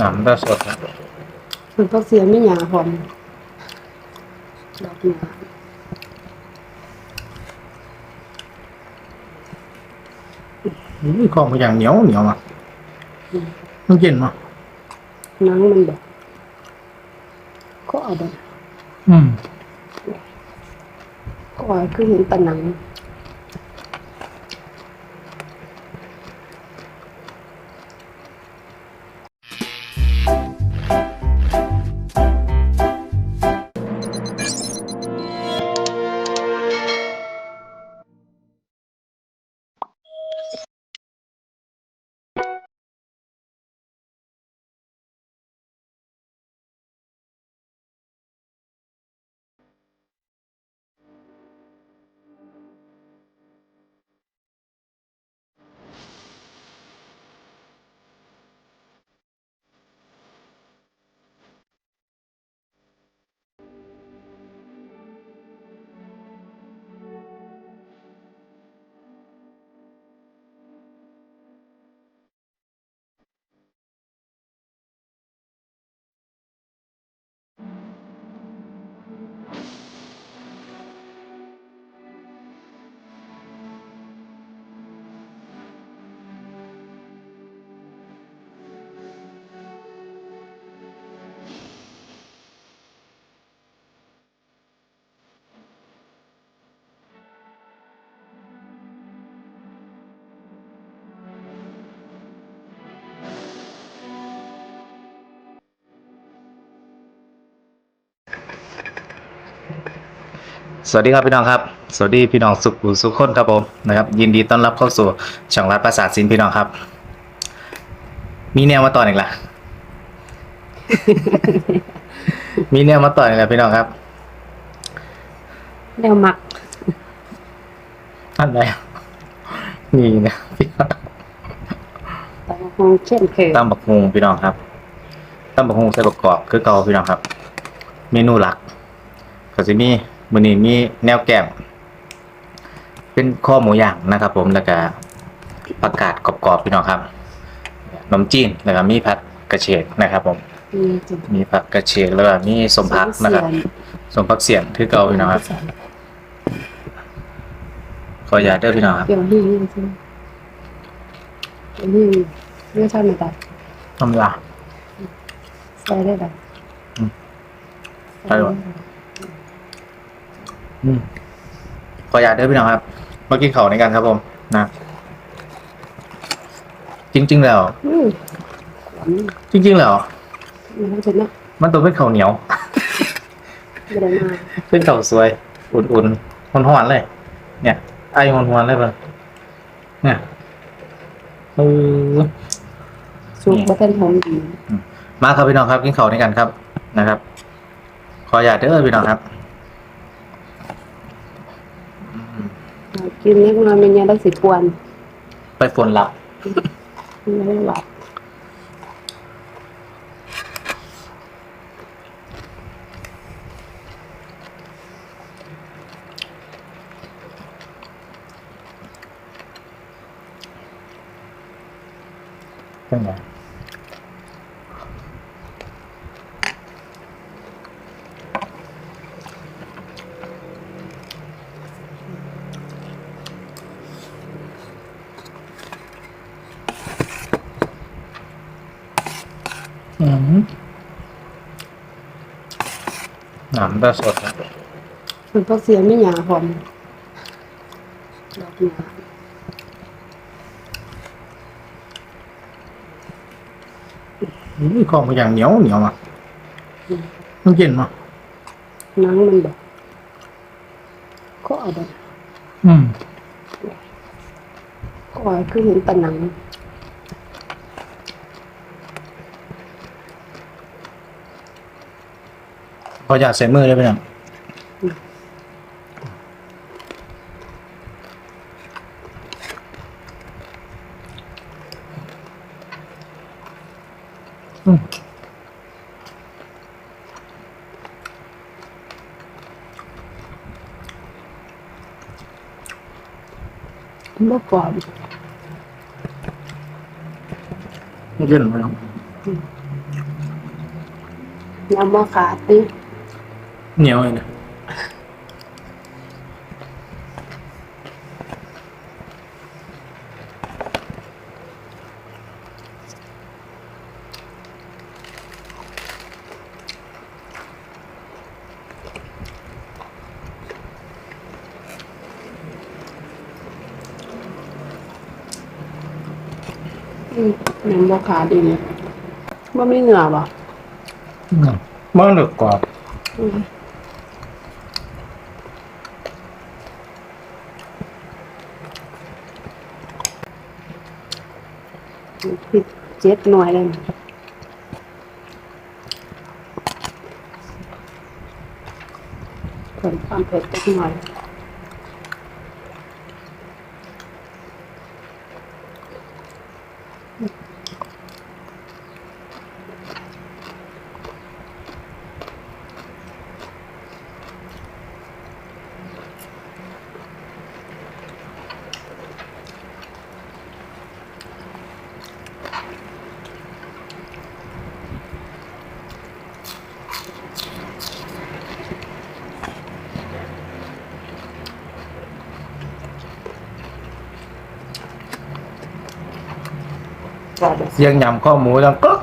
น้ำก็สดนะมันก็เสียไม่หยาหอมดอกหนาอุ้ยของมันอย่างเหนียวเหนียวอะมันเย็นมั้ยหนังมันแบบก็เอาแบบอืมก็เอาคือเห็นแตะหนัง สวัสดีครับพี่น้องครับ สวัสดีพี่น้องสุขหูสุขคนครับผมนะครับ ยินดีต้อนรับเข้าสู่ช่องรัฐประสาทสินพี่น้องครับ มีแนวมาต่ออีกละมีแนวมาต่ออีกแล้วพี่น้องครับแนวหมักอันไหนนี่นะพี่น้องแต่คงเช่นเคยตั้มบักฮงพี่น้องครับตั้มบักฮงใส่ประกอบคือเก่าพี่น้องครับ เมนูหลักก็จะมี มื้อนี้มีแนวแกมเป็นข้อหมูย่างนะครับ ผมแล้วก็ผักกาดกรอบๆพี่น้องครับนมจีนแล้วก็มีผัดกระเฉดนะครับ ผมมีผักกระเฉดแล้วก็มีสมผักนะครับสมผักเสียนคือเก่าพี่น้องครับขออย่าตเด้อพี่น้องครับเปรี้ยวนี่ใช่ไหมเปรี้ยวนี่เรื่องชาติมาตัดธรรมดาใส่ได้แบบอืมใส่หร ออืมขออย่าตเด้อพี่น้องครับมากินข้าวในกันครับผมนะจริง ๆ แล้ว อืมอืมจริง ๆ แล้วมันก็จะเนาะมันตัวเป็นข้าวเหนียวไม่ได้มาเป็นข้าวสวย อุ่นๆหอนๆเลย เนี่ย ไอ้หอนๆเลยเพิ่นเนี่ยเออ สุกบัตเทิลหอมดี มาครับพี่น้องครับกินข้าวด้วยกันครับนะครับ ขออย่าตเด้อพี่น้องครับ กินเล็กน้อยมันยังได้สิบวันไปฝนหลับไม่ได้หลับ อืมน้ำก็สดนะมันก็เสียไม่หยาหอมดอกหนาอุ้ยของมันอย่างเหนียวเหนียวอะมันเย็นมั้ยหนังมันแบบก็เอาแบบอืมก็เอาคือเห็นแตะหนัง ออยากใส่มือได้ไหมเนี่ยอืมเมื่อก่อนเย็นไหมครับยำว่าขาดติ เหนียวเลยนะหน้งบอขาดีเลยว่าไม่เหงื่อบ่เหงื่อมันหนึกกว่าอืม พริกเจ็ดหน่วยเลยเพิ่มความเผ็ดจักหน่อย ก็แบบเสียงยำข้อหมูดังก๊อก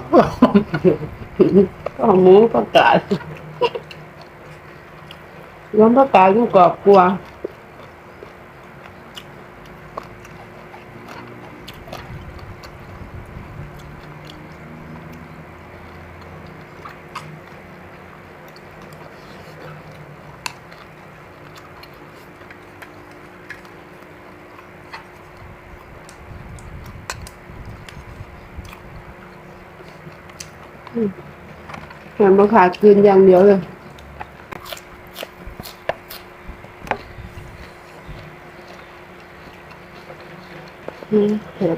ก็หมูประกาศย้อมประกาศอยู่กรอบกลัว แหมประกาดคืนอย่างเดียวเลยอืมเผ็ด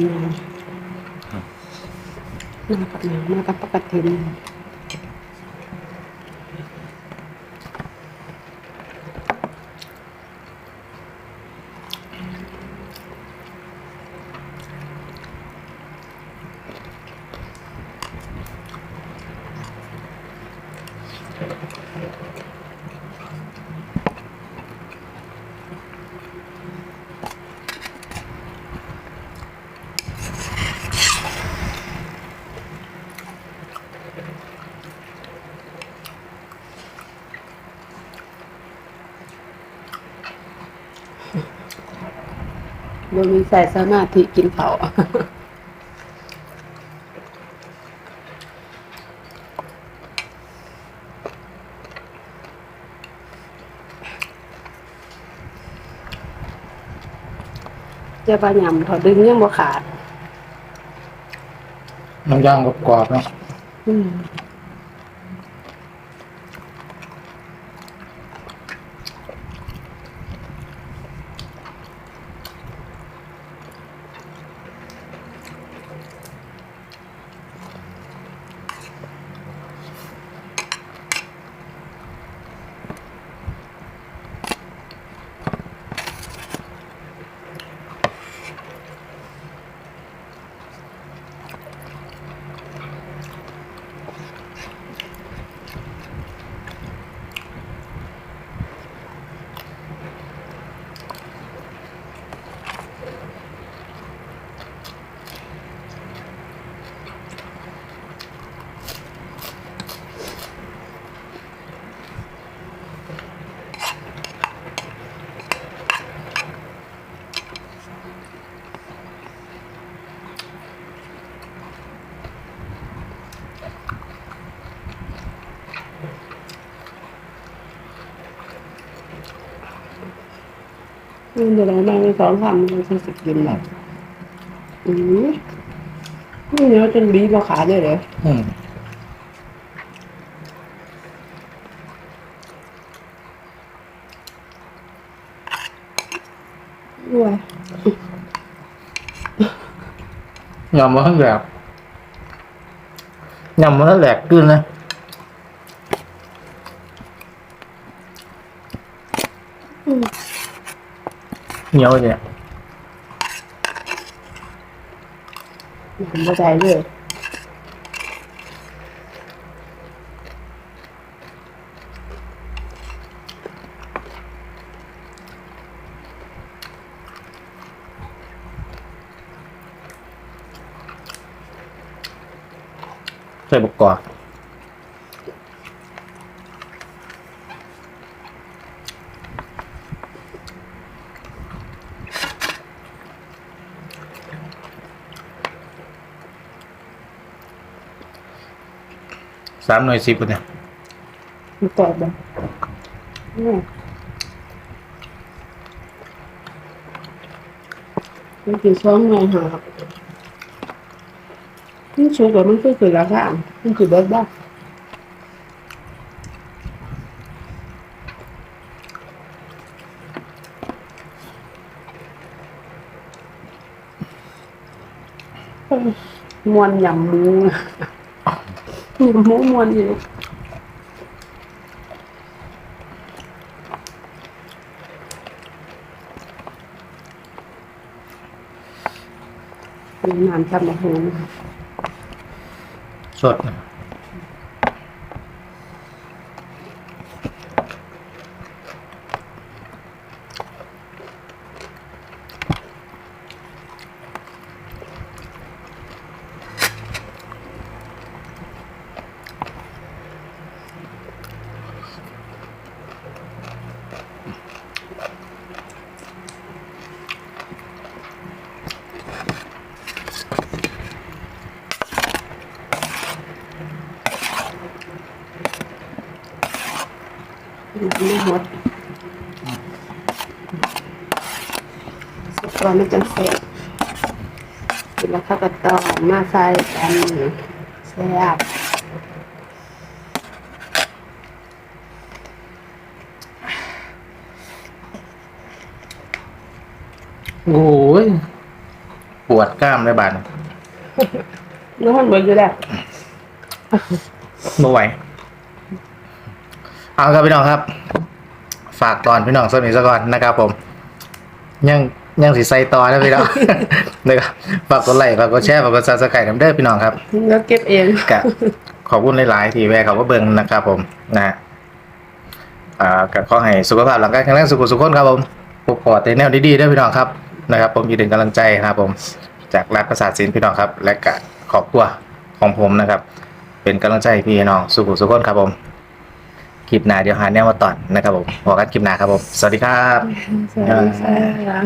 น้ำยามากับหนังมากับปกติ โดยมีใส่สมาธิกินเขาวเจะปลาหยำเขาดึงยังบ่ขาดน้ำย่างกรอบๆเนาะ อืมอืมเดี๋ยวเรามาไปสองคำมันจะสิบกินแบบอืมนี่เนื้อจนบีบขาเลยเลยอืมด้วยยำมันทั้งแหลกยำมันทั้งแหลกขึ้นนะเหนียวเนี่ยมั นไม่ได้เลยใส่บกกอก สามหน่วยสิบเนี่ยมันตอบแบบอืมมันกินช้อนไงหานี่ชูกับมันคือคือราคามันคือเบิร์ดบ้ามวนยำหมู ยำหมูมวนอยู่เป็นงานทำอาหารสดนะไม่หมดสุ กแล้วมันจะเสร็จแล้วเขาก็ต่อมาใส่กันแซ่บโอ้ยปวดกล้ามเลยบานแล้วมันเบิดอยู่แล้วไม่ไหวเอาครับพี่น้องครับ ฝากตอนพี่น้องสมิสก่อนนะครับผม ยัง ยังสิใส่ต่อนะพี่น้องนะครับฝากกดไลค์ฝากกดแชร์ฝากกดซับสไครต์น้ำเด้อพี่น้องครับแล้วเก็บเองกะขอบคุณหลายๆที่แวะเขาก็เบิ่งนะครับผมนะฮะอ่าก็ขอให้สุขภาพร่างกายแข็งแรงสุขสุขคนครับผมปกปอดแต่แนวดีๆด้วยพี่น้องครับนะครับ ผมยินดีกำลังใจนะครับผมจากรัฐประสาทศิลป์พี่น้องครับ และกะขอบครัวของผมนะครับ เป็นกำลังใจให้พี่น้องสุขสุขคนครับผมคลิปหน้าเดี๋ยวหาแนวมาตอนนะครับผมพอกันคลิปหน้าครับผม สวัสดีครับสวัสดีค่ะ